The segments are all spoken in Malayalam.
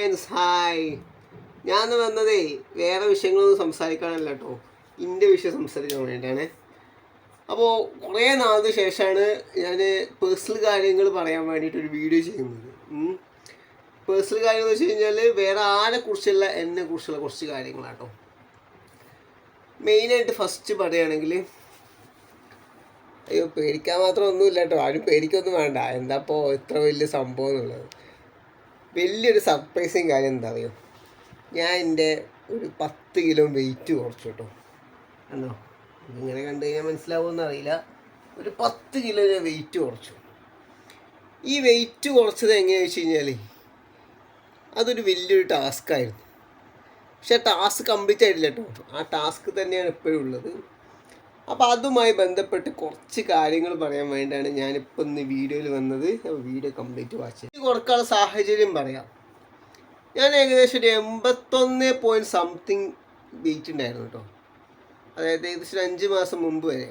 ഫ്രണ്ട്സ് ഹായ് ഞാൻ വന്നതേ വേറെ വിഷയങ്ങളൊന്നും സംസാരിക്കാനല്ല കേട്ടോ ഇന്റെ വിഷയം സംസാരിക്കാൻ വേണ്ടിയിട്ടാണ് അപ്പോൾ കുറേ നാളിന് ശേഷമാണ് ഞാൻ പേഴ്സണൽ കാര്യങ്ങൾ പറയാൻ വേണ്ടിയിട്ട് ഒരു വീഡിയോ ചെയ്യുന്നത് പേഴ്സണൽ കാര്യം എന്ന് വെച്ച് കഴിഞ്ഞാൽ വേറെ ആരെക്കുറിച്ചുള്ള എന്നെ കുറിച്ചുള്ള കുറച്ച് കാര്യങ്ങളാട്ടോ മെയിനായിട്ട് ഫസ്റ്റ് പറയുകയാണെങ്കിൽ അയ്യോ പേടിക്കാൻ മാത്രം ഒന്നുമില്ല കേട്ടോ ആരും പേടിക്കൊന്നും വേണ്ട. എന്താ ഇപ്പോൾ ഇത്ര വലിയ സംഭവം എന്നുള്ളത്. വലിയൊരു സർപ്രൈസിങ് കാര്യം എന്താ അറിയോ ഞാൻ എന്റെ ഒരു പത്ത് കിലോ വെയിറ്റ് കുറച്ചു കേട്ടോ. ആണോ ഇങ്ങനെ കണ്ടു കഴിഞ്ഞാൽ മനസ്സിലാവുമെന്ന് അറിയില്ല. ഒരു പത്ത് കിലോ ഞാൻ വെയിറ്റ് കുറച്ചു. ഈ വെയിറ്റ് കുറച്ചത് എങ്ങനെയാണെന്ന് വെച്ച് കഴിഞ്ഞാൽ അതൊരു വലിയൊരു ടാസ്ക്കായിരുന്നു പക്ഷെ ടാസ്ക് കംപ്ലീറ്റ് ആയിട്ടില്ല കേട്ടോ. ആ ടാസ്ക് തന്നെയാണ് ഇപ്പോഴും ഉള്ളത്. അപ്പോൾ അതുമായി ബന്ധപ്പെട്ട് കുറച്ച് കാര്യങ്ങൾ പറയാൻ വേണ്ടിയാണ് ഞാനിപ്പോൾ ഇന്ന് വീഡിയോയിൽ വന്നത്. വീഡിയോ കംപ്ലീറ്റ് വാച്ച് ചെയ്ത് കുറക്കാനുള്ള സാഹചര്യം പറയാം. ഞാൻ ഏകദേശം ഒരു എൺപത്തൊന്ന് പോയിന്റ് സംതിങ് വെയിറ്റ് ഉണ്ടായിരുന്നു കേട്ടോ. അതായത് ഏകദേശം അഞ്ച് മാസം മുമ്പ് വരെ.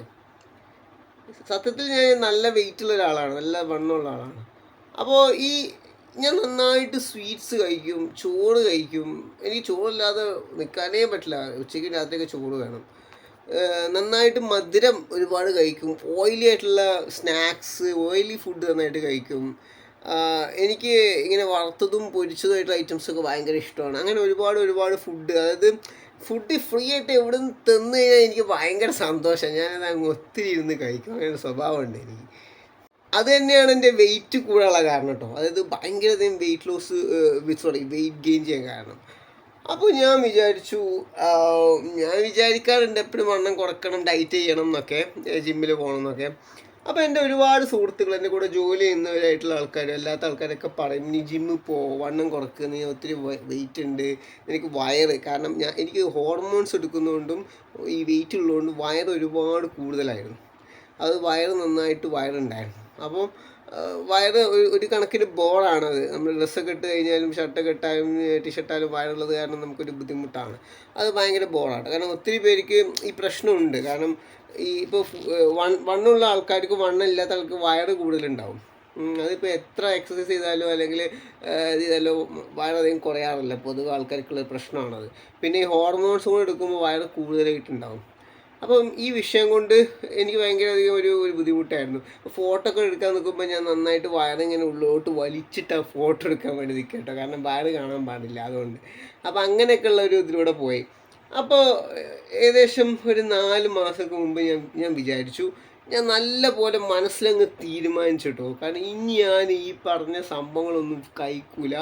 സത്യത്തിൽ ഞാൻ നല്ല വെയിറ്റുള്ള ഒരാളാണ്. നല്ല വണ്ണമുള്ള ആളാണ്. അപ്പോൾ ഈ ഞാൻ നന്നായിട്ട് സ്വീറ്റ്സ് കഴിക്കും ചോറ് കഴിക്കും. എനിക്ക് ചോറില്ലാതെ നിൽക്കാനേ പറ്റില്ല. ഉച്ചയ്ക്ക് രാത്രിയൊക്കെ ചോറ് വേണം. നന്നായിട്ട് മധുരം ഒരുപാട് കഴിക്കും. ഓയിലി ആയിട്ടുള്ള സ്നാക്സ് ഓയിലി ഫുഡ് നന്നായിട്ട് കഴിക്കും. എനിക്ക് ഇങ്ങനെ വറുത്തതും പൊരിച്ചതുമായിട്ടുള്ള ഐറ്റംസൊക്കെ ഭയങ്കര ഇഷ്ടമാണ്. അങ്ങനെ ഒരുപാട് ഒരുപാട് ഫുഡ് അതായത് ഫുഡ് ഫ്രീ ആയിട്ട് എവിടെ നിന്ന് തന്നു കഴിഞ്ഞാൽ എനിക്ക് ഭയങ്കര സന്തോഷം ഞാനത് അങ്ങ് ഒത്തിരി ഇരുന്ന് കഴിക്കും. അങ്ങനെ സ്വഭാവമുണ്ട് എനിക്ക്. അത് തന്നെയാണ് എന്റെ വെയിറ്റ് കൂടാനുള്ള കാരണം കേട്ടോ. അതായത് ഭയങ്കര weight loss sorry weight gain ചെയ്യാൻ കാരണം. അപ്പോൾ ഞാൻ വിചാരിച്ചു ഞാൻ വിചാരിക്കാറുണ്ട് എപ്പോഴും വണ്ണം കുറക്കണം ഡയറ്റ് ചെയ്യണം എന്നൊക്കെ ജിമ്മിൽ പോകണം എന്നൊക്കെ. അപ്പോൾ എന്റെ ഒരുപാട് സുഹൃത്തുക്കൾ എന്റെ കൂടെ ജോലി ചെയ്യുന്നവരായിട്ടുള്ള ആൾക്കാർ അല്ലാത്ത ആൾക്കാരൊക്കെ പറയും നീ ജിമ്മിൽ പോ വണ്ണം കുറക്കുക നീ ഒത്തിരി വെയിറ്റ് ഉണ്ട് എനിക്ക് വയറ് കാരണം ഞാൻ എനിക്ക് ഹോർമോൺസ് എടുക്കുന്നതുകൊണ്ടും ഈ വെയിറ്റ് ഉള്ളതുകൊണ്ടും വയറ് ഒരുപാട് കൂടുതലായിരുന്നു. അത് വയറ് നന്നായിട്ട് വയറുണ്ടായിരുന്നു. അപ്പോൾ വയറ് ഒരു കണക്കിന് ബോറാണത് നമ്മൾ ഡ്രസ്സൊക്കെ ഇട്ട് കഴിഞ്ഞാലും ഷർട്ടൊക്കെ ഇട്ടാലും ടീഷർട്ടായാലും വയറുള്ളത് കാരണം നമുക്കൊരു ബുദ്ധിമുട്ടാണ്. അത് ഭയങ്കര ബോറാണ് കാരണം ഒത്തിരി പേർക്ക് ഈ പ്രശ്നമുണ്ട്. കാരണം ഈ ഇപ്പോൾ വൺ വണ്ണുള്ള ആൾക്കാർക്ക് വണ്ണില്ലാത്ത ആൾക്ക് വയറ് കൂടുതലുണ്ടാവും. അതിപ്പോൾ എത്ര എക്സസൈസ് ചെയ്താലോ അല്ലെങ്കിൽ ഇത് ചെയ്താലോ വയറധികം കുറയാറില്ല. പൊതുവെ ആൾക്കാർക്കുള്ള പ്രശ്നമാണത്. പിന്നെ ഈ ഹോർമോൺസ് കൂടെ എടുക്കുമ്പോൾ വയറ് കൂടുതലായിട്ടുണ്ടാവും. അപ്പം ഈ വിഷയം കൊണ്ട് എനിക്ക് ഭയങ്കര അധികം ഒരു ഒരു ബുദ്ധിമുട്ടായിരുന്നു. ഫോട്ടോ ഒക്കെ എടുക്കാൻ നിൽക്കുമ്പോൾ ഞാൻ നന്നായിട്ട് വയറിങ്ങനെ ഉള്ളോട്ട് ആ ഫോട്ടോ എടുക്കാൻ വേണ്ടി നിൽക്കുക കേട്ടോ കാരണം വയറ് കാണാൻ പാടില്ല അതുകൊണ്ട്. അപ്പോൾ അങ്ങനെയൊക്കെയുള്ള ഒരു ഇതിലൂടെ പോയി. അപ്പോൾ ഏകദേശം ഒരു നാല് മാസമൊക്കെ മുമ്പ് ഞാൻ ഞാൻ വിചാരിച്ചു ഞാൻ നല്ല പോലെ മനസ്സിലങ്ങ് തീരുമാനിച്ചിട്ടോ കാരണം ഇനി ഞാൻ ഈ പറഞ്ഞ സംഭവങ്ങളൊന്നും കഴിക്കൂല.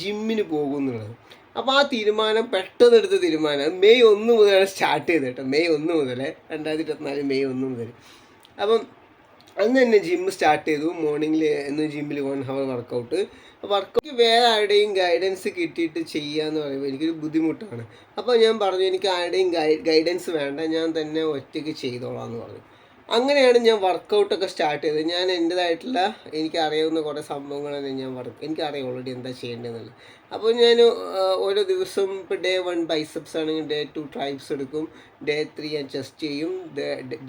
ജിമ്മിന് പോകുന്നുള്ളത് അപ്പോൾ ആ തീരുമാനം പെട്ടെന്ന് എടുത്ത തീരുമാനം മെയ് ഒന്ന് മുതൽ സ്റ്റാർട്ട് ചെയ്തത് കേട്ടോ. മെയ് ഒന്ന് മുതൽ രണ്ടായിരത്തി ഇരുപത്തിനാല് മെയ് ഒന്ന് മുതൽ അപ്പം അന്ന് തന്നെ ജിം സ്റ്റാർട്ട് ചെയ്തു. മോർണിംഗിൽ എന്ന് ജിമ്മിൽ വൺ ഹവർ വർക്കൗട്ട് വർക്കൗട്ട് വേറെ ആരുടെയും ഗൈഡൻസ് കിട്ടിയിട്ട് ചെയ്യാന്ന് പറയുമ്പോൾ എനിക്കൊരു ബുദ്ധിമുട്ടാണ്. അപ്പോൾ ഞാൻ പറഞ്ഞു എനിക്ക് ആരുടെയും ഗൈഡൻസ് വേണ്ട. ഞാൻ തന്നെ ഒറ്റയ്ക്ക് ചെയ്തോളാം എന്ന് പറഞ്ഞു. അങ്ങനെയാണ് ഞാൻ വർക്കൗട്ടൊക്കെ സ്റ്റാർട്ട് ചെയ്തത്. ഞാൻ എന്റെതായിട്ടുള്ള എനിക്ക് അറിയാവുന്ന കുറേ സംഭവങ്ങളാണ് ഞാൻ വർക്ക് എനിക്കറിയാം ഓൾറെഡി എന്താ ചെയ്യേണ്ടതെന്നുള്ളത്. അപ്പോൾ ഞാൻ ഓരോ ദിവസവും ഇപ്പോൾ ഡേ വൺ ബൈസെപ്സ് ആണെങ്കിൽ ഡേ ടു ട്രൈബ്സ് എടുക്കും. ഡേ ത്രീ ഞാൻ ചെസ്റ്റ് ചെയ്യും.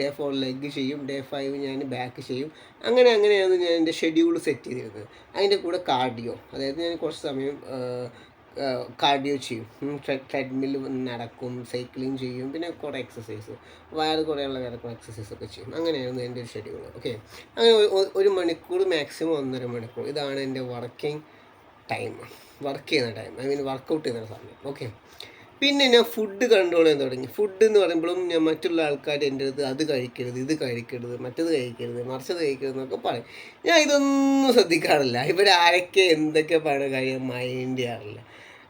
ഡേ ഫോർ ലെഗ് ചെയ്യും. ഡേ ഫൈവ് ഞാൻ ബാക്ക് ചെയ്യും. അങ്ങനെ അങ്ങനെയാണ് ഞാൻ എന്റെ ഷെഡ്യൂൾ സെറ്റ് ചെയ്തിരുന്നത്. അതിന്റെ കൂടെ കാർഡിയോ അതായത് ഞാൻ കുറച്ച് സമയം കാർഡിയോ ചെയ്യും. ട്രെഡ്മിൽ നടക്കും സൈക്ലിംഗ് ചെയ്യും പിന്നെ കുറേ എക്സസൈസ് വയറ് കുറേയുള്ള കുറേ എക്സസൈസ് ഒക്കെ ചെയ്യും. അങ്ങനെയായിരുന്നു എന്റെ ഒരു ഷെഡ്യൂൾ ഓക്കെ അങ്ങനെ ഒരു മണിക്കൂർ മാക്സിമം ഒന്നര മണിക്കൂർ. ഇതാണ് എന്റെ വർക്കിംഗ് ടൈം വർക്ക് ചെയ്യുന്ന ടൈം ഐ മീൻ വർക്കൗട്ട് ചെയ്യുന്ന സമയം. ഓക്കെ പിന്നെ ഞാൻ ഫുഡ് കൺട്രോൾ ചെയ്യാൻ തുടങ്ങി. ഫുഡ് എന്ന് പറയുമ്പോഴും ഞാൻ മറ്റുള്ള ആൾക്കാർ എന്റെ അടുത്ത് അത് കഴിക്കരുത് ഇത് കഴിക്കരുത് മറ്റത് കഴിക്കരുത് മറിച്ചത് കഴിക്കരുത് എന്നൊക്കെ പറയും. ഞാൻ ഇതൊന്നും ശ്രദ്ധിക്കാറില്ല. ഇവരാരൊക്കെ എന്തൊക്കെ പറയുന്ന കാര്യം മൈൻഡ് ചെയ്യാറില്ല.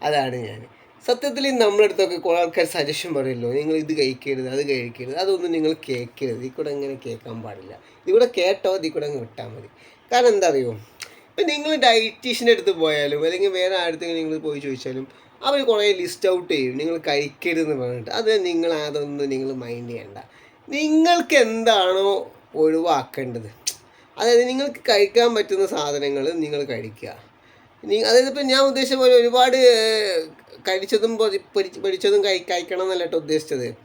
അതാണ് ഞാൻ സത്യത്തിൽ നമ്മുടെ അടുത്തൊക്കെ കുറേ ആൾക്കാർ സജഷൻ പറയുമല്ലോ നിങ്ങൾ ഇത് കഴിക്കരുത് അത് കഴിക്കരുത് അതൊന്നും നിങ്ങൾ കേൾക്കരുത് ഈ കൂടെ അങ്ങനെ കേൾക്കാൻ പാടില്ല. ഇതിവിടെ കൂടെ കേട്ടോ ഇതിൽ കൂടെ അങ്ങ് വിട്ടാൽ മതി. കാരണം എന്താ അറിയോ ഇപ്പം നിങ്ങൾ ഡയറ്റീഷ്യന്റെ അടുത്ത് പോയാലും അല്ലെങ്കിൽ വേറെ ആരുടെ നിങ്ങൾ പോയി ചോദിച്ചാലും അവർ കുറേ ലിസ്റ്റ് ഔട്ട് ചെയ്യും നിങ്ങൾ കഴിക്കരുതെന്ന് പറഞ്ഞിട്ട്. അത് നിങ്ങൾ അതൊന്നും നിങ്ങൾ മൈൻഡ് ചെയ്യണ്ട. നിങ്ങൾക്ക് എന്താണോ ഒഴിവാക്കേണ്ടത്. അതായത് നിങ്ങൾക്ക് കഴിക്കാൻ പറ്റുന്ന സാധനങ്ങൾ നിങ്ങൾ കഴിക്കുക. അതായത് ഇപ്പം ഞാൻ ഉദ്ദേശിച്ച പോലെ ഒരുപാട് കഴിച്ചതും പൊരി- പൊരിച്ച് പൊരിച്ചതും കഴി കഴിക്കണം എന്നല്ല കേട്ടോ ഉദ്ദേശിച്ചത്.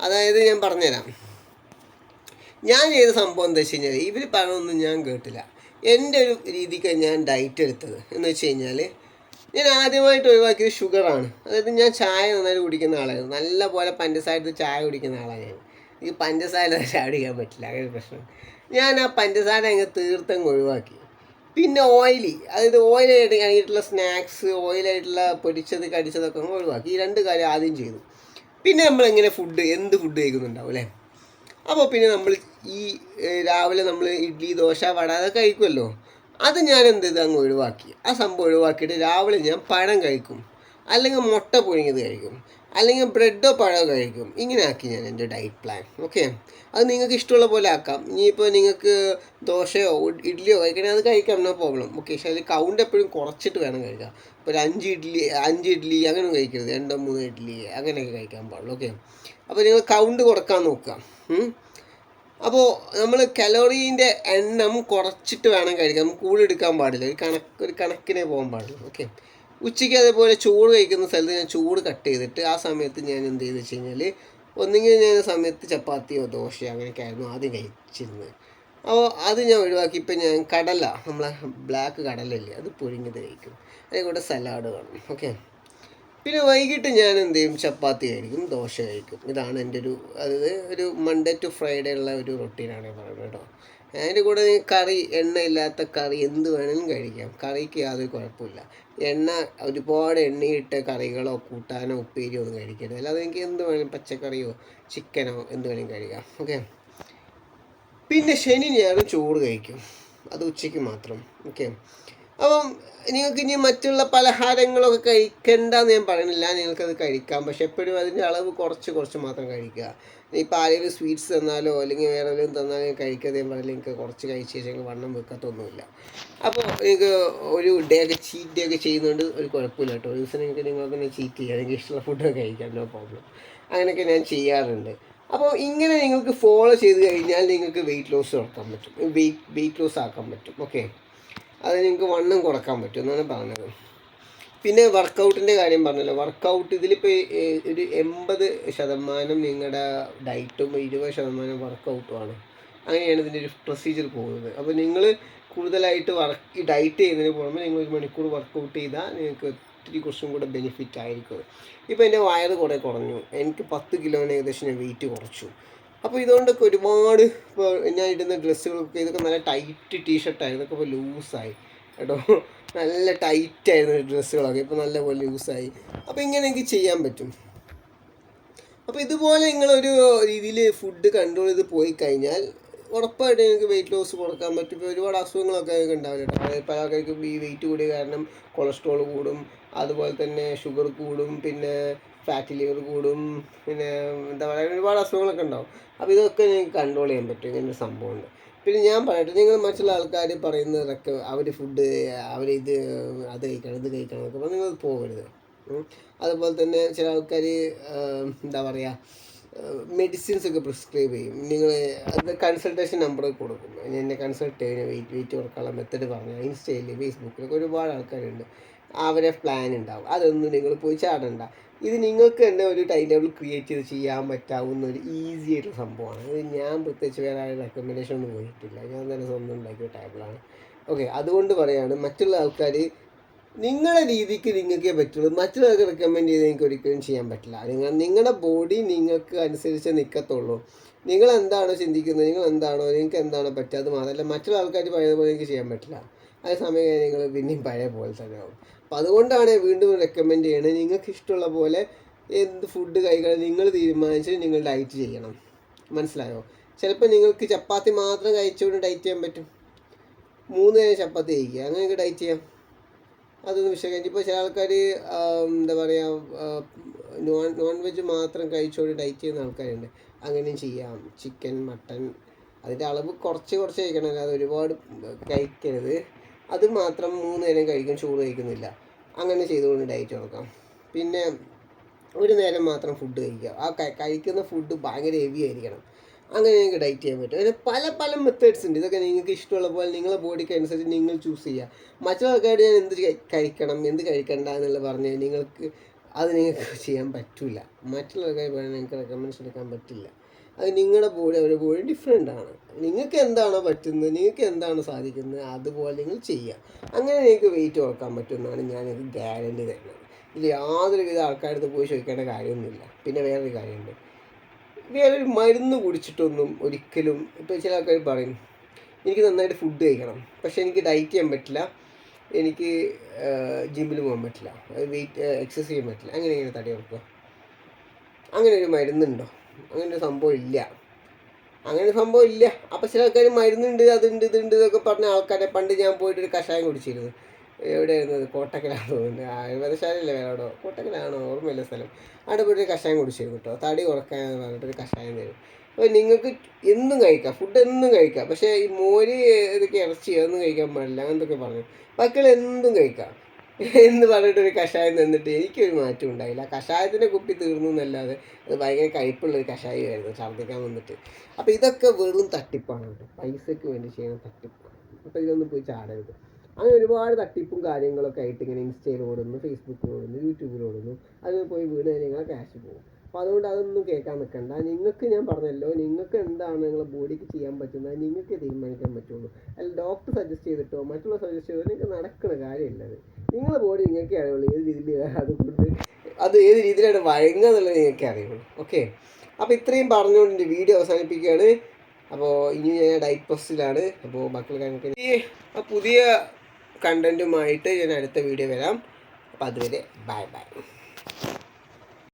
അതായത് ഞാൻ പറഞ്ഞുതരാം. ഞാൻ ചെയ്ത സംഭവം എന്താ വെച്ച് കഴിഞ്ഞാൽ ഇവർ പറഞ്ഞൊന്നും ഞാൻ കേട്ടില്ല. എന്റെ ഒരു രീതിക്ക് ഞാൻ ഡയറ്റ് എടുത്തത്. എന്ന് വെച്ച് കഴിഞ്ഞാൽ ഞാൻ ആദ്യമായിട്ട് ഒഴിവാക്കിയത് ഷുഗറാണ് അതായത് ഞാൻ ചായ നന്നായിട്ട് കുടിക്കുന്ന ആളായിരുന്നു. നല്ല പോലെ പഞ്ചസാരത്ത് ചായ കുടിക്കുന്ന ആളാണ് ഞാൻ. ഈ പഞ്ചസാര ചായ കുടിക്കാൻ പറ്റില്ല. അങ്ങനെ പ്രശ്നം. ഞാൻ ആ പഞ്ചസാര അങ്ങ് തീർത്തങ്ങ് ഒഴിവാക്കി. പിന്നെ ഓയിലി. അതായത് ഓയിലായിട്ട് ആയിട്ടുള്ള സ്നാക്സ് ഓയിലായിട്ടുള്ള പൊരിച്ചത് കടിച്ചതൊക്കെ അങ്ങ് ഒഴിവാക്കി. ഈ രണ്ട് കാര്യം ആദ്യം ചെയ്തു. പിന്നെ നമ്മൾ എങ്ങനെ ഫുഡ് എന്ത് ഫുഡ് കഴിക്കുന്നുണ്ടാവും അല്ലേ? അപ്പോൾ പിന്നെ നമ്മൾ ഈ രാവിലെ നമ്മൾ ഇഡ്ഡലി ദോശ വട അതൊക്കെ കഴിക്കുമല്ലോ. അത് ഞാൻ എന്ത് ചെയ്ത്? അങ്ങ് ഒഴിവാക്കി. ആ സംഭവം ഒഴിവാക്കിയിട്ട് രാവിലെ ഞാൻ പഴം കഴിക്കും. അല്ലെങ്കിൽ മുട്ട പുഴുങ്ങിയത് കഴിക്കും. അല്ലെങ്കിൽ ബ്രെഡോ പഴമോ കഴിക്കും. ഇങ്ങനെ ആക്കി ഞാൻ എന്റെ ഡയറ്റ് പ്ലാൻ. ഓക്കെ? അത് നിങ്ങൾക്ക് ഇഷ്ടമുള്ള പോലെ ആക്കാം. ഇനിയിപ്പോൾ നിങ്ങൾക്ക് ദോശയോ ഇഡ്ഡലിയോ കഴിക്കണേ അത് കഴിക്കാം. No problem okay? പക്ഷേ അതിൽ കൗണ്ട് എപ്പോഴും കുറച്ചിട്ട് വേണം കഴിക്കാം ഇപ്പോൾ ഒരു അഞ്ച് ഇഡ്ഡലി അഞ്ച് ഇഡ്ഡലി അങ്ങനെ കഴിക്കരുത്. രണ്ടോ മൂന്നോ ഇഡ്ഡലി അങ്ങനെയൊക്കെ കഴിക്കാൻ പാടുള്ളൂ. ഓക്കെ? അപ്പോൾ നിങ്ങൾ കൗണ്ട് കുറയ്ക്കാൻ നോക്കുക. അപ്പോൾ നമ്മൾ കലോറീന്റെ എണ്ണം കുറച്ചിട്ട് വേണം കഴിക്കാൻ. നമുക്ക് കൂടുതലെടുക്കാൻ പാടില്ല. ഒരു കണക്ക് ഒരു കണക്കിനെ പോകാൻ പാടില്ല. ഓക്കെ? ഉച്ചയ്ക്ക് അതേപോലെ ചൂട് കഴിക്കുന്ന സ്ഥലത്ത് ഞാൻ ചൂട് കട്ട് ചെയ്തിട്ട് ആ സമയത്ത് ഞാൻ എന്ത് ചെയ്തെന്ന് വെച്ച് കഴിഞ്ഞാൽ ഒന്നുകിൽ ഞാൻ സമയത്ത് ചപ്പാത്തിയോ ദോശയോ അങ്ങനെയൊക്കെ ആയിരുന്നു ആദ്യം കഴിച്ചിരുന്നത്. അപ്പോൾ അത് ഞാൻ ഒഴിവാക്കി. ഇപ്പം ഞാൻ കടല നമ്മളെ ബ്ലാക്ക് കടലല്ലേ അത് പുഴുങ്ങിയത് കഴിക്കും. അതിൽ കൂടെ സലാഡ് കാണും. ഓക്കെ പിന്നെ വൈകിട്ട് ഞാൻ എന്ത് ചെയ്യും? ചപ്പാത്തി കഴിക്കും ദോശ കഴിക്കും ഇതാണ് എന്റെ ഒരു അതായത് ഒരു മൺഡേ ടു ഫ്രൈഡേ ഉള്ള ഒരു റൊട്ടീനാണ് പറയുന്നത് കേട്ടോ. അതിന്റെ കൂടെ കറി എണ്ണയില്ലാത്ത കറി എന്ത് വേണമെങ്കിലും കഴിക്കാം. കറിക്ക് യാതൊരു കുഴപ്പമില്ല. എണ്ണ ഒരുപാട് എണ്ണയിട്ട കറികളോ കൂട്ടാനോ ഉപ്പേരിയോ ഒന്നും കഴിക്കരുത്. അല്ലാതെ എനിക്ക് എന്ത് വേണമെങ്കിലും പച്ചക്കറിയോ ചിക്കനോ എന്ത് വേണമെങ്കിലും കഴിക്കാം. ഓക്കെ? പിന്നെ ശനി ഞായറും ചോറ് കഴിക്കും. അത് ഉച്ചയ്ക്ക് മാത്രം. ഓക്കെ? അപ്പം നിങ്ങൾക്ക് ഇനി മറ്റുള്ള പലഹാരങ്ങളൊക്കെ കഴിക്കണ്ടെന്ന് ഞാൻ പറയുന്നില്ല. നിങ്ങൾക്കത് കഴിക്കാം. പക്ഷെ എപ്പോഴും അതിന്റെ അളവ് കുറച്ച് കുറച്ച് മാത്രം കഴിക്കുക. ഇപ്പോൾ ആരെങ്കിലും സ്വീറ്റ്സ് തന്നാലോ അല്ലെങ്കിൽ വേറെ എന്തെങ്കിലും തന്നാലും കഴിക്കാതെ പറഞ്ഞാൽ എനിക്ക് കുറച്ച് കഴിച്ച് കഴിഞ്ഞാൽ വണ്ണം വെക്കത്തൊന്നുമില്ല. അപ്പോൾ എനിക്ക് ഒരു ഡേ ഒക്കെ ചീറ്റ് ഡേ ഒക്കെ ചെയ്യുന്നതുകൊണ്ട് ഒരു കുഴപ്പമില്ല കേട്ടോ. ഒരു ദിവസം എനിക്ക് നിങ്ങൾക്ക് തന്നെ ചീറ്റ് ചെയ്യാം. എനിക്ക് ഇഷ്ടമുള്ള ഫുഡൊക്കെ കഴിക്കാം നോ പ്രോബ്ലം അങ്ങനെയൊക്കെ ഞാൻ ചെയ്യാറുണ്ട്. അപ്പോൾ ഇങ്ങനെ നിങ്ങൾക്ക് ഫോളോ ചെയ്ത് കഴിഞ്ഞാൽ നിങ്ങൾക്ക് വെയിറ്റ് ലോസ് നടത്താൻ പറ്റും. വെയിറ്റ് വെയിറ്റ് ലോസ് ആക്കാൻ പറ്റും. ഓക്കെ അത് നിങ്ങൾക്ക് വണ്ണം കുറയ്ക്കാൻ പറ്റും എന്നാണ് പറഞ്ഞത്. പിന്നെ വർക്കൗട്ടിന്റെ കാര്യം പറഞ്ഞല്ലോ. വർക്കൗട്ട് ഇതിലിപ്പോൾ ഒരു എൺപത് ശതമാനം നിങ്ങളുടെ ഡയറ്റും ഇരുപത് ശതമാനം വർക്കൗട്ടുമാണ്. അങ്ങനെയാണ് ഇതിന്റെ ഒരു പ്രൊസീജിയർ പോകുന്നത്. അപ്പോൾ നിങ്ങൾ കൂടുതലായിട്ട് വർക്ക് ഡയറ്റ് ചെയ്യുന്നതിന് പുറമെ നിങ്ങൾ ഒരു മണിക്കൂർ വർക്കൗട്ട് ചെയ്താൽ നിങ്ങൾക്ക് ഒത്തിരി കുറച്ചും കൂടെ ബെനിഫിറ്റ് ആയിരിക്കും. ഇപ്പോൾ എന്റെ വയറ് കുറേ കുറഞ്ഞു. എനിക്ക് പത്ത് കിലോന് ഏകദേശം വെയിറ്റ് കുറച്ചു. അപ്പോൾ ഇതുകൊണ്ടൊക്കെ ഒരുപാട് ഇപ്പോൾ ഞാൻ ഇടുന്ന ഡ്രസ്സുകളൊക്കെ ഇതൊക്കെ നല്ല ടൈറ്റ് ടീഷർട്ടായിരുന്നു ഇതൊക്കെ ഇപ്പോൾ ലൂസായി കേട്ടോ. നല്ല ടൈറ്റ് ആയിരുന്നു ഡ്രസ്സുകളൊക്കെ. ഇപ്പോൾ നല്ലപോലെ യൂസായി അപ്പോൾ ഇങ്ങനെ എനിക്ക് ചെയ്യാൻ പറ്റും. അപ്പോൾ ഇതുപോലെ നിങ്ങളൊരു രീതിയിൽ ഫുഡ് കൺട്രോൾ ചെയ്ത് പോയി കഴിഞ്ഞാൽ ഉറപ്പായിട്ട് നിങ്ങൾക്ക് വെയിറ്റ് ലോസ് കൊടുക്കാൻ പറ്റും. ഇപ്പോൾ ഒരുപാട് അസുഖങ്ങളൊക്കെ നിങ്ങൾക്ക് ഉണ്ടാവില്ല കേട്ടോ. പല ആൾക്കാർക്കും ഈ വെയിറ്റ് കൂടിയ കാരണം കൊളസ്ട്രോൾ കൂടും അതുപോലെ തന്നെ ഷുഗർ കൂടും പിന്നെ ഫാറ്റ് ലിവർ കൂടും പിന്നെ എന്താ പറയുക ഒരുപാട് അസുഖങ്ങളൊക്കെ ഉണ്ടാവും. അപ്പോൾ ഇതൊക്കെ നിങ്ങൾക്ക് കൺട്രോൾ ചെയ്യാൻ പറ്റും. ഇങ്ങനെ ഒരു സംഭവമുണ്ട്. പിന്നെ ഞാൻ പറയട്ടെ നിങ്ങൾ മറ്റുള്ള ആൾക്കാർ പറയുന്നതൊക്കെ അവർ ഫുഡ് അവരിത് അത് കഴിക്കണം ഇത് കഴിക്കണം എന്നൊക്കെ പറഞ്ഞാൽ നിങ്ങൾ പോകരുത്. അതുപോലെ തന്നെ ചില ആൾക്കാർ എന്താ പറയുക മെഡിസിൻസ് ഒക്കെ പ്രിസ്ക്രൈബ് ചെയ്യും. നിങ്ങൾ അത് കൺസൾട്ടേഷൻ നമ്പർ കൊടുക്കും. എന്നെ കൺസൾട്ട് ചെയ്യുന്ന വെയിറ്റ് വെയിറ്റ് കുറക്കാനുള്ള മെത്തേഡ് പറഞ്ഞു ഇൻസ്റ്റയിൽ ഫേസ്ബുക്കിലൊക്കെ ഒരുപാട് ആൾക്കാരുണ്ട്. അവരെ പ്ലാൻ ഉണ്ടാവും അതൊന്നും നിങ്ങൾ പോയി ചാടണ്ട. ഇത് നിങ്ങൾക്ക് തന്നെ ഒരു ടൈം ടേബിൾ ക്രിയേറ്റ് ചെയ്ത് ചെയ്യാൻ പറ്റാവുന്ന ഒരു ഈസി ആയിട്ടുള്ള സംഭവമാണ്. ഇത് ഞാൻ പ്രത്യേകിച്ച് വേറെ റെക്കമെൻഡേഷൻ ഒന്നും പോയിട്ടില്ല. ഞാൻ തന്നെ സ്വന്തം ഉണ്ടാക്കിയ ടേബിളാണ് ഓക്കെ അതുകൊണ്ട് പറയാണ് മറ്റുള്ള ആൾക്കാർ നിങ്ങളുടെ രീതിക്ക് നിങ്ങൾക്കേ പറ്റുള്ളൂ. മറ്റുള്ളവർക്ക് റെക്കമെൻഡ് ചെയ്ത് നിങ്ങൾക്ക് ഒരിക്കലും ചെയ്യാൻ പറ്റില്ല. നിങ്ങൾ നിങ്ങളുടെ ബോഡി നിങ്ങൾക്ക് അനുസരിച്ച് നിൽക്കത്തുള്ളൂ നിങ്ങൾ എന്താണോ ചിന്തിക്കുന്നത് നിങ്ങൾ എന്താണോ നിങ്ങൾക്ക് എന്താണോ പറ്റുക അത് മാത്രമല്ല മറ്റുള്ള ആൾക്കാർ പഴയ പോലെ എനിക്ക് ചെയ്യാൻ പറ്റില്ല. അതേ സമയം നിങ്ങൾ പിന്നെയും പഴയ പോലെ തന്നെ ആവും. അപ്പം അതുകൊണ്ടാണ് വീണ്ടും റെക്കമെൻഡ് ചെയ്യണത് നിങ്ങൾക്ക് ഇഷ്ടമുള്ള പോലെ എന്ത് ഫുഡ് കഴിക്കണം നിങ്ങൾ തീരുമാനിച്ച് നിങ്ങൾ ഡയറ്റ് ചെയ്യണം. മനസ്സിലായോ? ചിലപ്പോൾ നിങ്ങൾക്ക് ചപ്പാത്തി മാത്രം കഴിച്ചുകൊണ്ട് ഡയറ്റ് ചെയ്യാൻ പറ്റും. മൂന്ന് നേരം ചപ്പാത്തി കഴിക്കുക. അങ്ങനെയൊക്കെ ഡയറ്റ് ചെയ്യാം. അതൊന്നും വിഷയം ഇപ്പോൾ ചില ആൾക്കാർ എന്താ പറയുക നോൺ നോൺ വെജ് മാത്രം കഴിച്ചുകൊണ്ട് ഡയറ്റ് ചെയ്യുന്ന ആൾക്കാരുണ്ട്. അങ്ങനെയും ചെയ്യാം. ചിക്കൻ മട്ടൻ അതിന്റെ അളവ് കുറച്ച് കുറച്ച് കഴിക്കണം. അല്ലാതെ ഒരുപാട് കഴിക്കരുത്. അത് മാത്രം മൂന്ന് നേരം കഴിക്കും ചോറ് കഴിക്കുന്നില്ല. അങ്ങനെ ചെയ്തുകൊണ്ട് ഡയറ്റ് കൊടുക്കാം പിന്നെ ഒരു നേരം മാത്രം ഫുഡ് കഴിക്കുക. ആ കഴിക്കുന്ന ഫുഡ് ഭയങ്കര ഹെവി ആയിരിക്കണം. അങ്ങനെ നിങ്ങൾക്ക് ഡയറ്റ് ചെയ്യാൻ പറ്റും. അതിന് പല പല മെത്തേഡ്സ് ഉണ്ട്. ഇതൊക്കെ നിങ്ങൾക്ക് ഇഷ്ടമുള്ള പോലെ നിങ്ങളെ ബോഡിക്ക് അനുസരിച്ച് നിങ്ങൾ ചൂസ് ചെയ്യുക. മറ്റുള്ളവർക്കായിട്ട് ഞാൻ എന്ത് കഴിക്കണം എന്ത് കഴിക്കണ്ട എന്നുള്ള പറഞ്ഞ് നിങ്ങൾക്ക് അത് നിങ്ങൾക്ക് ചെയ്യാൻ പറ്റില്ല മറ്റുള്ളവർക്കായി പറഞ്ഞാൽ നിങ്ങൾക്ക് റെക്കമെൻഡേഷൻ എടുക്കാൻ പറ്റില്ല. അത് നിങ്ങളുടെ ബോഡി അവരുടെ ബോഡി ഡിഫറെന്റ് ആണ്. നിങ്ങൾക്ക് എന്താണോ പറ്റുന്നത് നിങ്ങൾക്ക് എന്താണോ സാധിക്കുന്നത് അതുപോലെ നിങ്ങൾ ചെയ്യുക അങ്ങനെ നിങ്ങൾക്ക് വെയിറ്റ് കുറയ്ക്കാൻ പറ്റുമെന്നാണ് ഞാൻ നിങ്ങൾക്ക് ഗ്യാരണ്ടി തരുന്നത്. ഇതിൽ യാതൊരു വിധ ആൾക്കാരുടെ പോയി ചോദിക്കേണ്ട കാര്യമൊന്നുമില്ല. പിന്നെ വേറൊരു കാര്യമുണ്ട്. വേറൊരു മരുന്ന് കുടിച്ചിട്ടൊന്നും ഒരിക്കലും ഇപ്പോൾ ചില ആൾക്കാർ പറയും എനിക്ക് നന്നായിട്ട് ഫുഡ് കഴിക്കണം. പക്ഷേ എനിക്ക് ഡയറ്റ് ചെയ്യാൻ പറ്റില്ല. എനിക്ക് ജിമ്മിൽ പോകാൻ പറ്റില്ല. വെയിറ്റ് എക്സസൈസ് ചെയ്യാൻ പറ്റില്ല. അങ്ങനെ ഇങ്ങനെ തടി കൊടുക്കുക അങ്ങനെ ഒരു മരുന്നുണ്ടോ? അങ്ങനെ ഒരു സംഭവം ഇല്ല. അങ്ങനെ സംഭവം ഇല്ല. അപ്പോൾ ചില ആൾക്കാർ മരുന്നുണ്ട് അതുണ്ട് ഇതുണ്ട് ഇതൊക്കെ പറഞ്ഞ ആൾക്കാരെ പണ്ട് ഞാൻ പോയിട്ട് ഒരു കഷായം കുടിച്ചിരുന്നു. എവിടെയായിരുന്നു അത്? കോട്ടക്കലാണെന്ന് തോന്നുന്നു. ആയുർവേദശാലയില്ല വേറെ അവിടെ കോട്ടക്കലാണോ ഓർമ്മയില്ല സ്ഥലം. അവിടെ പോയിട്ട് ഒരു കഷായം കുടിച്ചിരുന്നു കേട്ടോ. തടി കുറയ്ക്കാൻ പറഞ്ഞിട്ട് ഒരു കഷായം തരും. അപ്പോൾ നിങ്ങൾക്ക് എന്നും കഴിക്കാം. ഫുഡ് എന്നും കഴിക്കാം. പക്ഷേ ഈ മോര് ഇതൊക്കെ ഇറച്ചി ഒന്നും കഴിക്കാൻ പാടില്ല. അങ്ങനത്തൊക്കെ പറഞ്ഞു. ബാക്കിയുള്ള എന്തും കഴിക്കാം. എന്ന് പറഞ്ഞിട്ടൊരു കഷായം തന്നിട്ട് എനിക്കൊരു മാറ്റം ഉണ്ടായില്ല. കഷായത്തിന്റെ കുപ്പി തീർന്നു എന്നല്ലാതെ അത് ഭയങ്കര കഴിപ്പുള്ളൊരു കഷായമായിരുന്നു ഛർദ്ദിക്കാൻ വന്നിട്ട്. അപ്പോൾ ഇതൊക്കെ വെറും തട്ടിപ്പാണ് കേട്ടോ പൈസയ്ക്ക് വേണ്ടി ചെയ്യുന്ന തട്ടിപ്പാണ്. അപ്പോൾ ഇതൊന്നും പോയി ചാടരുത്. അങ്ങനെ ഒരുപാട് തട്ടിപ്പും കാര്യങ്ങളൊക്കെ ആയിട്ട് ഇങ്ങനെ ഇൻസ്റ്റയിൽ ഓടുന്നു ഫേസ്ബുക്കിൽ ഓടുന്നു യൂട്യൂബിൽ ഓടുന്നു അതിൽ പോയി വീണ് നിങ്ങളെ ക്യാഷ് പോകും. അപ്പോൾ അതുകൊണ്ട് അതൊന്നും കേൾക്കാൻ നിൽക്കണ്ട നിങ്ങൾക്ക് ഞാൻ പറഞ്ഞല്ലോ നിങ്ങൾക്ക് എന്താണ് നിങ്ങളുടെ ബോഡിക്ക് ചെയ്യാൻ പറ്റുന്നത്? നിങ്ങൾക്ക് തീരുമാനിക്കാൻ പറ്റുള്ളൂ. അല്ല ഡോക്ടർ സജസ്റ്റ് ചെയ്തിട്ടോ മറ്റുള്ള സജസ്റ്റ് ചെയ്തോ നിങ്ങൾക്ക് നടക്കുന്ന കാര്യമില്ല അത് നിങ്ങളുടെ ബോഡി നിങ്ങൾക്ക് അറിയുള്ളൂ ഏത് രീതിയിൽ അതുകൊണ്ട് അത് ഏത് രീതിയിലാണ് വഴങ്ങുക എന്നുള്ളത് നിങ്ങൾക്ക് അറിയുള്ളൂ. ഓക്കെ അപ്പോൾ ഇത്രയും പറഞ്ഞുകൊണ്ട് എന്റെ വീഡിയോ അവസാനിപ്പിക്കുകയാണ്. അപ്പോൾ ഇനി ഞാൻ ഡയറ്റ് പോസ്റ്റിലാണ് അപ്പോൾ ഞങ്ങൾക്ക് ഈ പുതിയ കണ്ടന്റുമായിട്ട് ഞാൻ അടുത്ത വീഡിയോ വരാം. അപ്പോൾ അതുവരെ ബൈ ബൈ